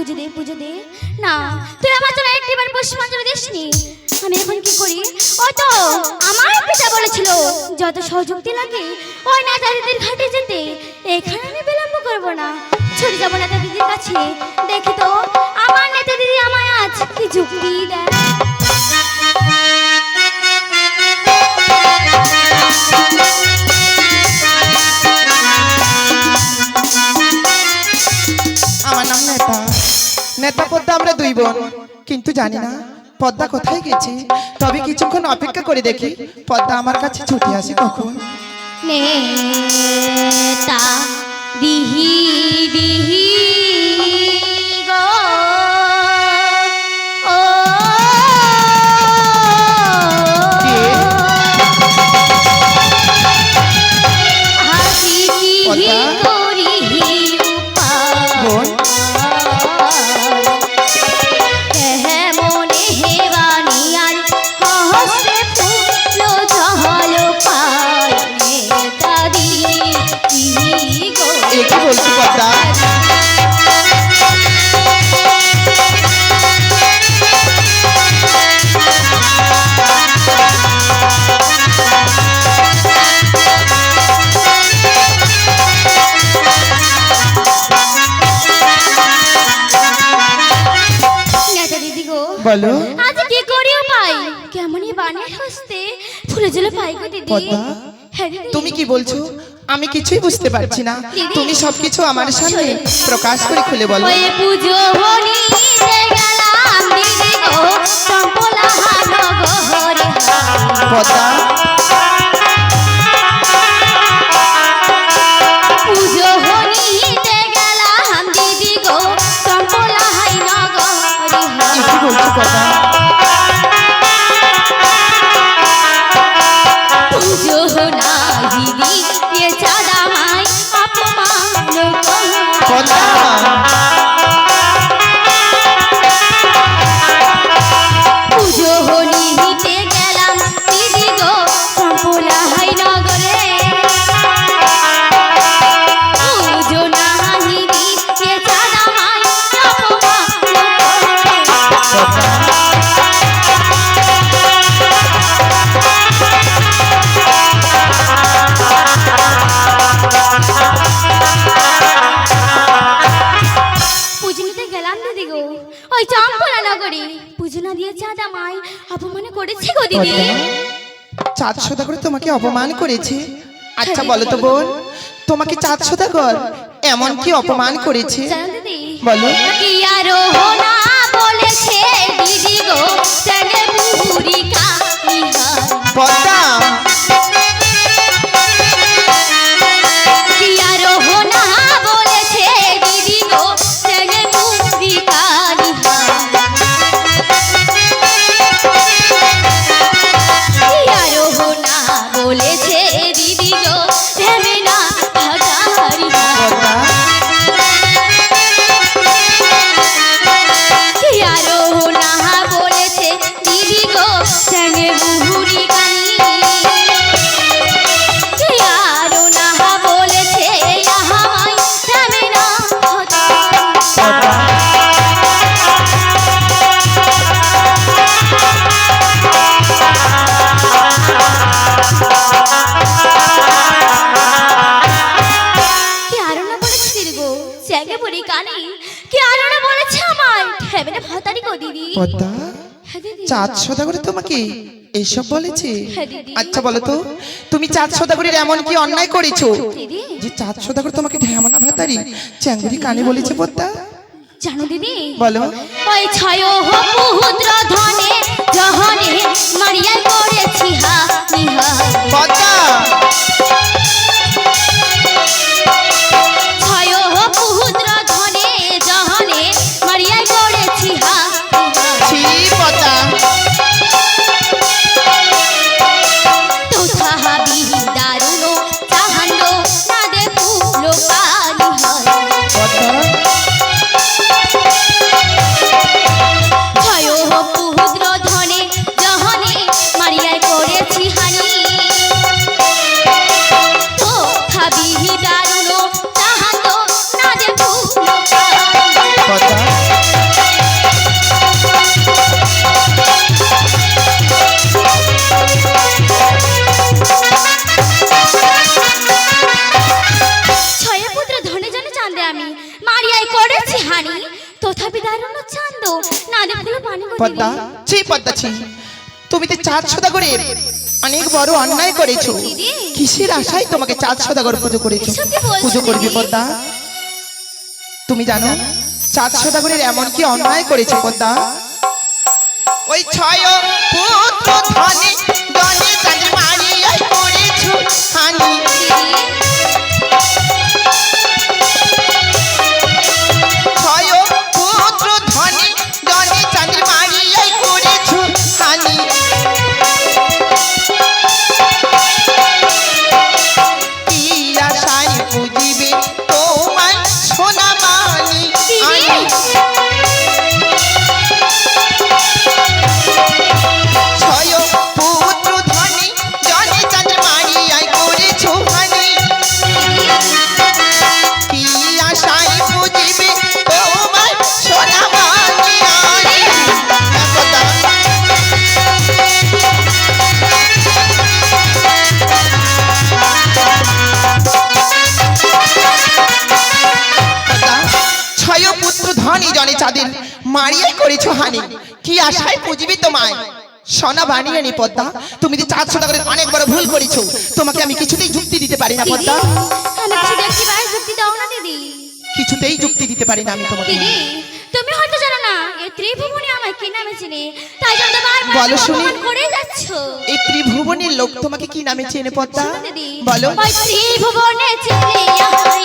পুজো দে পুজো দে। না, তুই আমার জন্য একটিবার পুষ্পাঞ্জলি দিসনি। আমি এখন কি করি? ও তো আমার পিতা বলেছিল, যত সহযোগিতা লাগে, ওই না দাদিদের ঘাটে যেতে। এখানে আমি বিলম্ব করব না। ছুটে যাব না দিদির কাছে দেখি তো, আমার নেতা দিদি আমায় আজ কি যুক্তি দেয়। নেতা পদ্মা আমরা দুই বোন। কিন্তু জানি না পদ্মা কোথায় গেছি। তবে কিছুক্ষণ অপেক্ষা করে দেখি পদ্মা আমার কাছে ছুটি আসে কখন। নেতা দিহি দিহি গো। পদ্মা, তুমি কি বলছো? আমি কিছুই বুঝতে পারছি না। তুমি সবকিছু আমার সামনে প্রকাশ করে খুলে বলো। ওই চম্পলা নগরে পুজো না দিয়ে চাঁদা মাই অপমান করেছে গো দিদি। চাঁদ সদাগর তোমাকে অপমান করেছে। আচ্ছা বলো তো বোন তোমাকে চাঁদ সদাগর এমন কি অপমান করেছে? বলো। কি আরও না বলেছে দিদি গো পদ্মা পদ্মা চাঁদ সদাগর তোমাকে এইসব বলেছে? আচ্ছা বলো তো তুমি চাঁদ সদাগরের এমন কি অন্যায় করেছ? যে চাঁদ সদাগর তোমাকে ঢেমনা ভাতারি চ্যাঙ্গুরি কানে বলেছে পদ্মা? জানো দিদি? বলো। ওই ছয় পুত্র ধনে জহনে মারিয়াই করেছি হা নিহা। পদ্মা! ছয় পুত্র ধনে জহনে মারিয়াই করেছি হা ছি পদ্মা পদ্মা ছি পদ্মা ছি। তুমি তো চাঁদ সদাগরের অনেক বড় অন্যায় করেছ। কিসের আশায় তোমাকে চাঁদ সদাগর পুজো করেছ? পুজো করবি পদ্মা। তুমি জানো চাঁদ সদাগরের এমন কি অন্যায় করেছে পদ্মা? ওই ছয় পুত্র ধনে ধনী জনে চাঁদের মারিয়াই করেছ হানি। কি আশায় পুজবি তোমায়? সোনা বানিয়ে নি পদ্মা। তুমি যে চাঁদ সোনা করে অনেক বড় ভুল করেছ। তোমাকে আমি কিছুতেই যুক্তি দিতে পারি না পদ্মা। যুক্তি দাও না দিদি। কিছুতেই যুক্তি দিতে পারি না আমি তোমাকে। দিদি তুমি হয়তো জানো না এই ত্রিভুবনী আমায় কি নামে চিনি তাই জন্য বারবার বলো শুনি। করে যাচ্ছ। এই ত্রিভুবনের লোক তোমাকে কি নামে চেনে পদ্মা? বলো। ত্রিভুবনে চিনি আমায়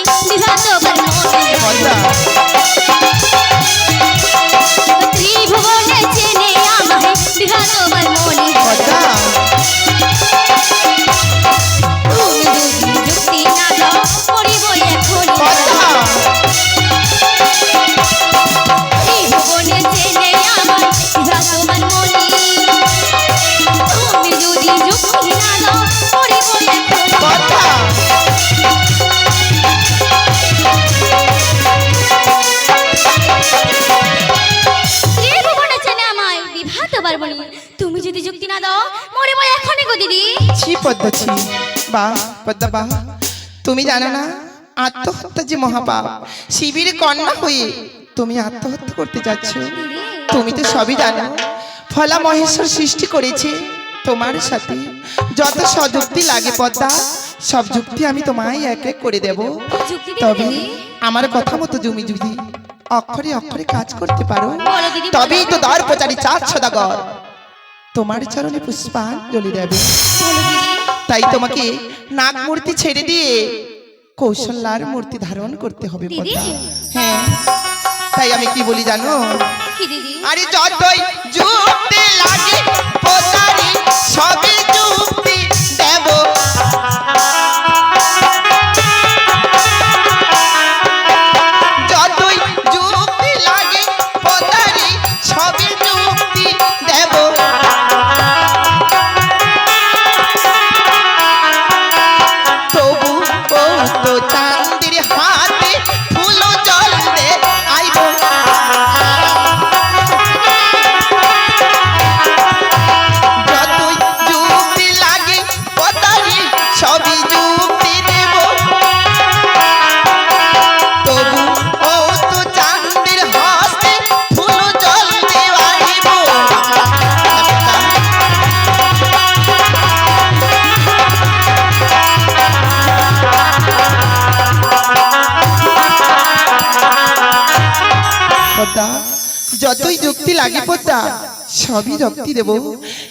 ছি বাহ পদ্মা তুমি জানো না? আত্মহত্যা যে মহাপাপ, শিবির কন্যা হয়ে তুমি আত্মহত্যা করতে যাচ্ছ। তুমি তো সবই জানো, ফলা মহেশ্বর সৃষ্টি করেছে তোমার সাথে। যত সযুক্তি লাগে পদ্মা, সব যুক্তি আমি তোমায় এক এক করে দেব। তবে আমার কথা মতো জমি যদি অক্ষরে অক্ষরে কাজ করতে পারো, তবেই তো দর প্রচারী চাঁদ সদাগর। তোমার চরণে পুষ্পাঞ্জলি দেবে। তাই তোমাকে নাগ মূর্তি ছেড়ে দিয়ে কৌশল্যার মূর্তি ধারণ করতে হবে? হ্যাঁ। তাই আমি কি বলি জানো? আরে যতই যুক্তি লাগে সবই সবই রক্তি দেব।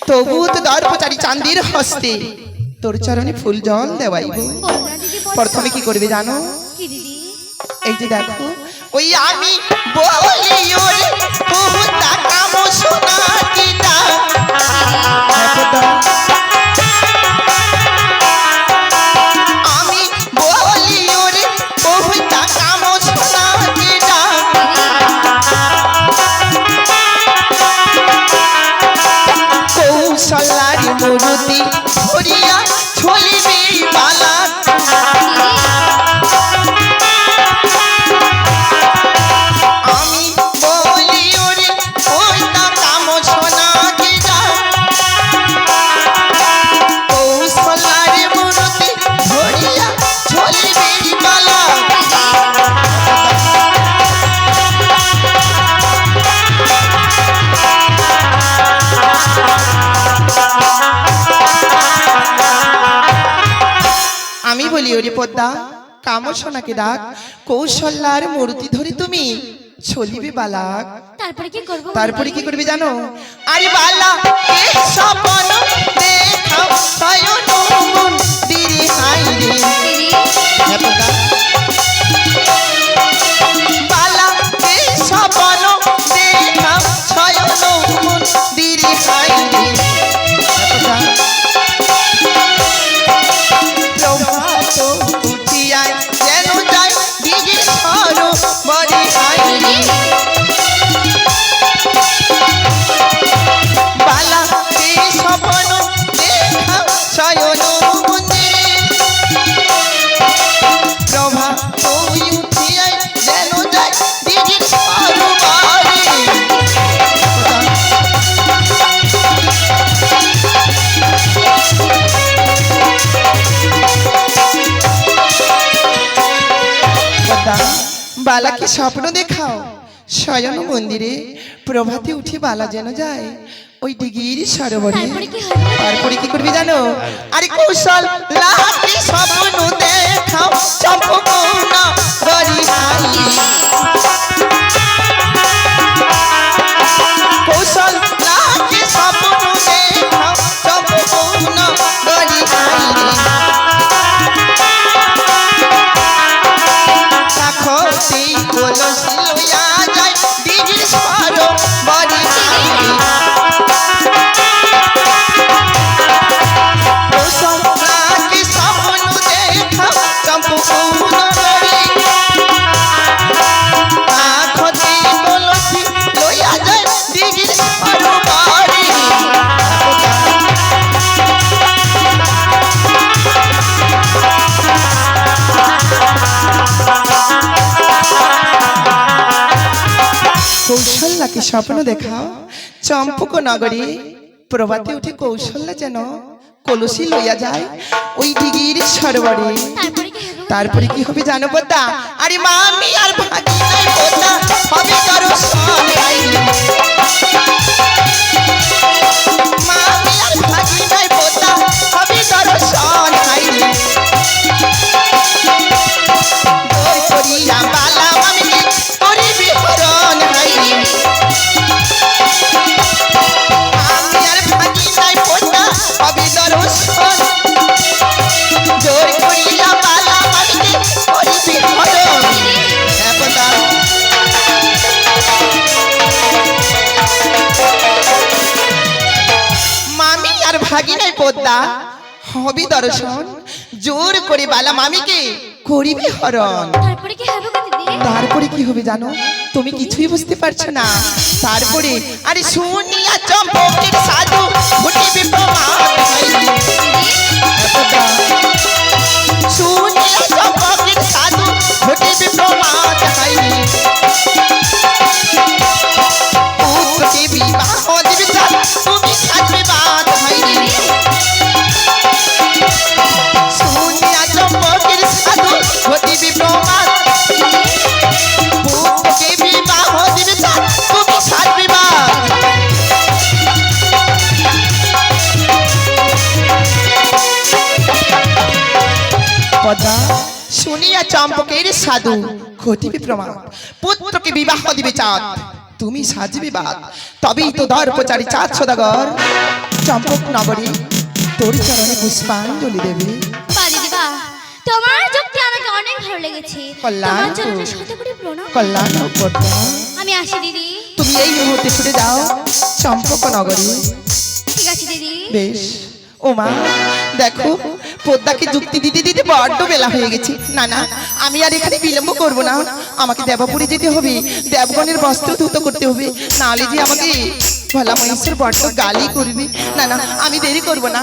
তবুও তো দর্পচারী চান্দির হস্তে। তোর চরণে ফুল জল দেওয়াইব। প্রথমে কি করবে জানো? এই যে দেখো, ওই আমি বলি ওরে বহুতা কাম শোনা দিদা বলি ওরে পদ্মা কামসোনাকে ডাক? কৌশল্যার মূর্তি ধরে তুমি চলিবে বালাক। তারপরে কি করবে তারপরে কি করবে জানো? আরে বালা এ স্বপ্ন দেখাও শয়ন মন্দিরে হাই রে বালাকে স্বপ্ন দেখাও। স্বয়ং মন্দিরে প্রভাতে উঠে বালা যেন যায়। ওই ডিগির সরোবরে। তারপরে কি করবি জানো? আরে কৌশল স্বপ্ন দেখাও স্বপ্ন দেখাও। চম্পক নগরী, প্রভাতে উঠে কৌশল্য যেন কলসি লইয়া যায় ওই দিগির সরোবরে। তারপরে কি হবে জানো পদ্মা আরে মামি আর ভাগি নাই হবে পদ্মা হবে দর্শন জোর করে বালা মামিকে করিবি হরণ। তারপরে কি হবে গো দিদি? তারপরে কি হবে জানো? তুমি কিছুই বুঝতে পারছ না। তারপরে আরে শুনিয়া চম্পকের পদা। শুনিয়া চম্পকের সাধু। ঘটিবে প্রমাণ। পুত্রকে বিবাহ দিবে চাঁদ। তুমি সাজবে বাদ। তবেই তো দর্পচারী চাঁদ সদাগর। চম্পক নগরী তোর চরণে পুষ্পাঞ্জলি দেবে। বা দিদি বা তোমার যুক্তি আমাকে অনেক ভালো লেগেছে। কল্যাণ তোমার জন্য হোক। শত প্রণাম। কল্যাণ। আমি আসি দিদি। তুমি এই মুহূর্তে ছুটে যাও। চম্পক নগরী। ঠিক আছে দিদি। বেশ। ও মা দেখো। পদ্মাকে যুক্তি দিতে দিতে বড্ড বেলা হয়ে গেছে। না না, আমি আর এখানে বিলম্ব করব না। আমাকে দেবাপুরে যেতে হবে। দেবগণের বস্ত্র ধুতো করতে হবে। নাহলে যে আমাকে ভোলা মহেশ্বর বড্ড গালি করবে। না না, আমি দেরি করব না।